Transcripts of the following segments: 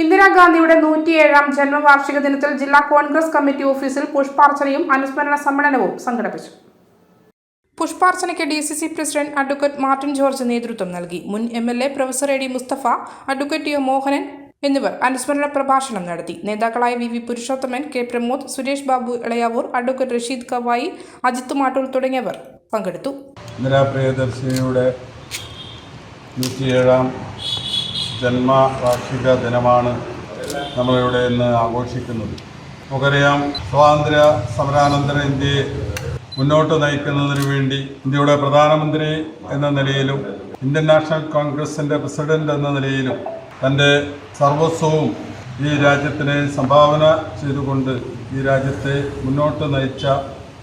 ഇന്ദിരാഗാന്ധിയുടെ നൂറ്റിയേഴാം ജന്മവാർഷിക ദിനത്തിൽ ജില്ലാ കോൺഗ്രസ് കമ്മിറ്റി ഓഫീസിൽ പുഷ്പാർച്ചനയും അനുസ്മരണ സമ്മേളനവും സംഘടിപ്പിച്ചു. പുഷ്പാർച്ചനയ്ക്ക് D C C president advocate Martin George നേതൃത്വം നൽകി. മുൻ M L A professor A D Mustafa advocate O Mohanan എന്നിവർ അനുസ്മരണ പ്രഭാഷണം നടത്തി. നേതാക്കളായ V V Purushothaman K Pramod Suresh Babu Elayavoor advocate Rasheed Kavayi Ajith Mattool തുടങ്ങിയവർ പങ്കെടുത്തു. ഇന്ദിരാ ജന്മവാർഷിക ദിനമാണ് നമ്മളിവിടെ ഇന്ന് ആഘോഷിക്കുന്നത്. നമുക്കറിയാം സ്വാതന്ത്ര്യ സമരാനന്തര ഇന്ത്യയെ മുന്നോട്ട് നയിക്കുന്നതിന് വേണ്ടി ഇന്ത്യയുടെ പ്രധാനമന്ത്രി എന്ന നിലയിലും ഇന്ത്യൻ നാഷണൽ കോൺഗ്രസിന്റെ പ്രസിഡന്റ് എന്ന നിലയിലും തന്റെ സർവസ്വവും ഈ രാജ്യത്തിന് സംഭാവന ചെയ്തുകൊണ്ട് ഈ രാജ്യത്തെ മുന്നോട്ട് നയിച്ച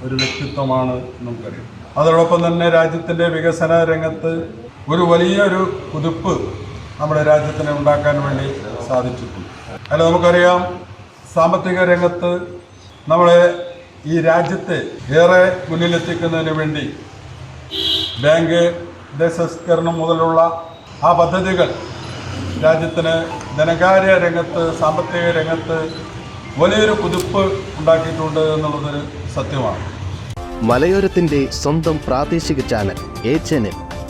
ഒരു വ്യക്തിത്വമാണ് നമുക്കറിയാം. അതോടൊപ്പം തന്നെ രാജ്യത്തിന്റെ വികസന രംഗത്ത് ഒരു വലിയൊരു കുതിപ്പ് നമ്മുടെ രാജ്യത്തിന് ഉണ്ടാക്കാൻ വേണ്ടി സാധിച്ചിട്ടുണ്ട്. അല്ല നമുക്കറിയാം സാമ്പത്തിക രംഗത്ത് നമ്മളെ ഈ രാജ്യത്തെ ഏറെ മുന്നിലെത്തിക്കുന്നതിന് വേണ്ടി ബാങ്ക് ദേശസ്കരണം മുതലുള്ള ആ പദ്ധതികൾ രാജ്യത്തിന് ധനകാര്യ രംഗത്ത് സാമ്പത്തിക രംഗത്ത് വലിയൊരു കുതിപ്പ് ഉണ്ടാക്കിയിട്ടുണ്ട് എന്നുള്ളതൊരു സത്യമാണ്. മലയോരത്തിന്റെ സ്വന്തം പ്രാദേശിക ചാനൽ എ ചാനൽ.